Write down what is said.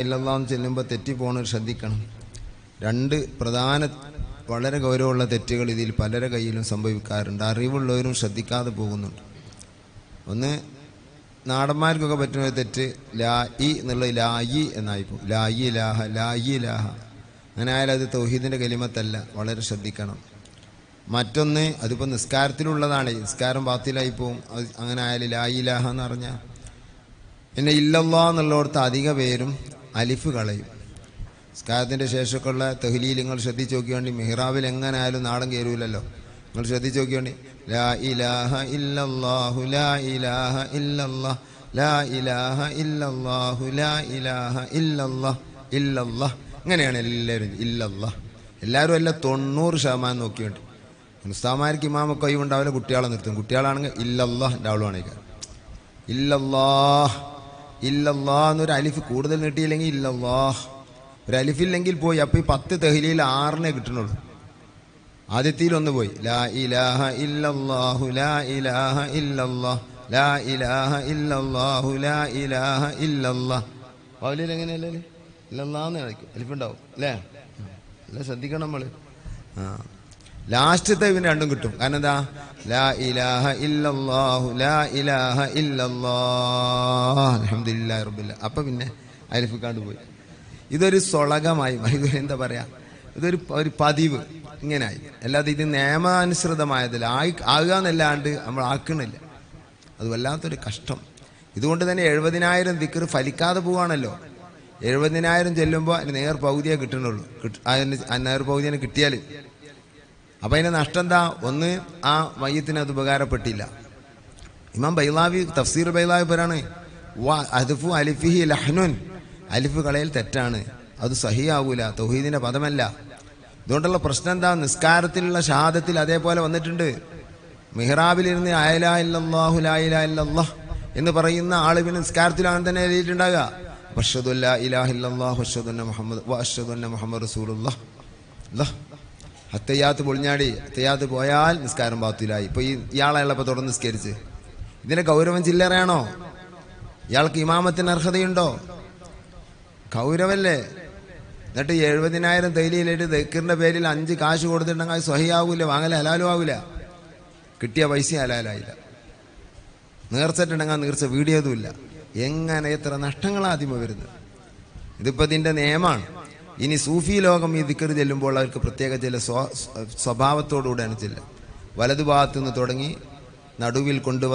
ഇല്ലെന്ന് ചെല്ലുമ്പോൾ തെറ്റിപ്പോണത് ശ്രദ്ധിക്കണം. രണ്ട് പ്രധാന വളരെ ഗൗരവമുള്ള തെറ്റുകൾ ഇതിൽ പലരെ കയ്യിലും സംഭവിക്കാറുണ്ട്. അറിവുള്ളവരും ശ്രദ്ധിക്കാതെ പോകുന്നുണ്ട്. ഒന്ന് നാടന്മാർക്കൊക്കെ പറ്റുന്ന ഒരു തെറ്റ് ലാ ഇ എന്നുള്ളത് ലായി എന്നായിപ്പോൾ ലായി ലാഹ ലായി ലാഹ അങ്ങനെ ആയാലും അത് തൗഹീദിന്റെ കലിമത്തല്ല വളരെ ശ്രദ്ധിക്കണം. മറ്റൊന്ന് അതിപ്പോൾ നിസ്കാരത്തിലുള്ളതാണ്. നിസ്കാരം ബാത്തിലായി പോവും. അത് അങ്ങനെ ആയാലും ലായി ലാഹ എന്ന് പറഞ്ഞാൽ പിന്നെ ഇല്ലല്ലാ എന്നുള്ളിടത്ത് അധിക പേരും അലിഫ് കളയും. സ്കാരത്തിന്റെ ശേഷമൊക്കെയുള്ള തെഹ്ലിയിൽ നിങ്ങൾ ശ്രദ്ധിച്ച് നോക്കിയോണ്ടി മെഹ്റാബിൽ എങ്ങനായാലും നാടൻ കയറൂലല്ലോ. നിങ്ങൾ ശ്രദ്ധിച്ച് നോക്കിയോണ്ടി ലാ ഇലാഹ ഇല്ലാഹു ലാ ഇലാഹ ഇല്ലല്ലാഹ് ലാ ഇലാഹ ഇല്ലാഹു ലാ ഇലാഹ ഇല്ലല്ലാഹ് ഇല്ലല്ലാഹ്. ഇങ്ങനെയാണ് എല്ലാവരും ഇല്ലല്ലാഹ്. എല്ലാവരും എല്ലാം തൊണ്ണൂറ് ശതമാനം നോക്കിയോണ്ട് മുസ്താമാർക്ക് ഇമാമൊക്കെ ഒഴിവുണ്ടാവില്ല കുട്ടികളെ നിർത്തും. കുട്ടികളാണെങ്കിൽ ഇല്ലല്ലാഹ് എന്റെ ആളുവാണെങ്കിൽ ഇല്ലല്ലാഹ്. ഇല്ലല്ലാ എന്നൊരു അലിഫ് കൂടുതൽ നീട്ടിയില്ലെങ്കിൽ ഇല്ലല്ലാഹ് ഒരു അലിഫില്ലെങ്കിൽ പോയി അപ്പോൾ ഈ പത്ത് തെഹ്ലിയിൽ ആറിനെ കിട്ടണുള്ളൂ. ആദ്യത്തിൽ ഒന്ന് പോയി. ലാ ഇലാഹ ഇല്ലല്ലാഹു ലാ ഇലാഹ ഇല്ലല്ലാഹ് ലാ ഇലാഹ ഇല്ലല്ലാഹു ലാ ഇലാഹ ഇല്ലല്ലാഹ് പൗലിയിൽ എങ്ങനെയല്ലേ? ഇല്ലല്ലാന്ന് കളിക്കും അലിഫുണ്ടാവും അല്ലേ? അല്ല ശ്രദ്ധിക്കണം നമ്മൾ ലാസ്റ്റത്തെ ഇവന് രണ്ടും കിട്ടും. കാരണം എന്താ? ലാ ഇലാഹ إلا ലാ ഇലാഹ ഇല്ലല്ലാഹ്. അൽഹംദുലില്ലാഹി റബ്ബില്ല അപ്പം പിന്നെ അലിഫിക്കാണ്ട് പോയി. ഇതൊരു സ്വളകമായി ഇത് എന്താ പറയാ? ഇതൊരു ഒരു പതിവ്. ഇങ്ങനായി. അല്ലാതെ ഇത് നിയമാനുസൃതമായതല്ല. ആയി ആകുക എന്നല്ലാണ്ട് നമ്മൾ ആക്കണില്ല. അത് വല്ലാത്തൊരു കഷ്ടം. ഇതുകൊണ്ട് തന്നെ എഴുപതിനായിരം ദിക്കർ ഫലിക്കാതെ പോവാണല്ലോ. എഴുപതിനായിരം ചെല്ലുമ്പോൾ അതിന് നേർ പകുതിയെ കിട്ടണുള്ളൂ കിട്ട- അതിന് നേർ പകുതിയെ കിട്ടിയാൽ അപ്പം അതിന്റെ നഷ്ടം എന്താ ഒന്ന് ആ മയ്യത്തിന് അത് ഉപകാരപ്പെട്ടില്ല. ഇമാം ബൈലാവി തഫ്സീർ ബൈലാവി പറയാണ് വാ അദഫു അലിഫിഹി ലഹ്നുൻ. അലിഫ് കളയിൽ തെറ്റാണ്. അത് സഹിയാവൂല തൗഹീദിന്റെ പദമല്ല. ഇതുകൊണ്ടുള്ള പ്രശ്നം എന്താ? നിസ്കാരത്തിലുള്ള ഷാദത്തിൽ അതേപോലെ വന്നിട്ടുണ്ട്. മിഹ്റാബിലിരുന്ന് അയലാ എന്ന് പറയുന്ന ആൾ പിന്നെ നിസ്കാരത്തിലാണ് തന്നെ എഴുതിയിട്ടുണ്ടാകുക അഷ്ഹദുന്ന മുഹമ്മദ് വ മുഹമ്മദ് റസൂലുള്ളാഹ്. അല്ലാഹ് ഹത്തയ്യാത്ത് പൊളിഞ്ഞാടി അത്തയ്യാത്ത് പോയാൽ നിസ്കാരം പാത്തിലായി ഇപ്പൊ ഈ ഇയാളെയുള്ളപ്പോൾ തുടർന്ന് നിസ്കരിച്ച്. ഇതിന്റെ ഗൗരവം ചില്ലറയാണോ? ഇയാൾക്ക് ഇമാമത്തിന് അർഹതയുണ്ടോ? ഗൗരവല്ലേ? എന്നിട്ട് എഴുപതിനായിരം തൈലിയിലിട്ട് ദക്കറിന്റെ പേരിൽ അഞ്ച് കാശ് കൊടുത്തിട്ടുണ്ടെങ്കിൽ സ്വഹിയാവൂല വാങ്ങല ഹലാലും ആവില്ല കിട്ടിയ പൈസ ഹലാലായില്ല. നേർച്ചിട്ടുണ്ടെങ്കിൽ നേർച്ച വീടിയതുമില്ല. എങ്ങനെ എത്ര നഷ്ടങ്ങളാദ്യമ വരുന്നത്? ഇതിപ്പോ ഇതിന്റെ നിയമമാണ്. ഇനി സൂഫി ലോകം ഈ ദിക്കർ ചെല്ലുമ്പോൾ അവർക്ക് പ്രത്യേക ചില സ്വ സ്വഭാവത്തോടുകൂടെയാണ് ചെല്ലുക വലതുഭാഗത്തു നിന്ന് തുടങ്ങി നടുവിൽ കൊണ്ടുവന്ന്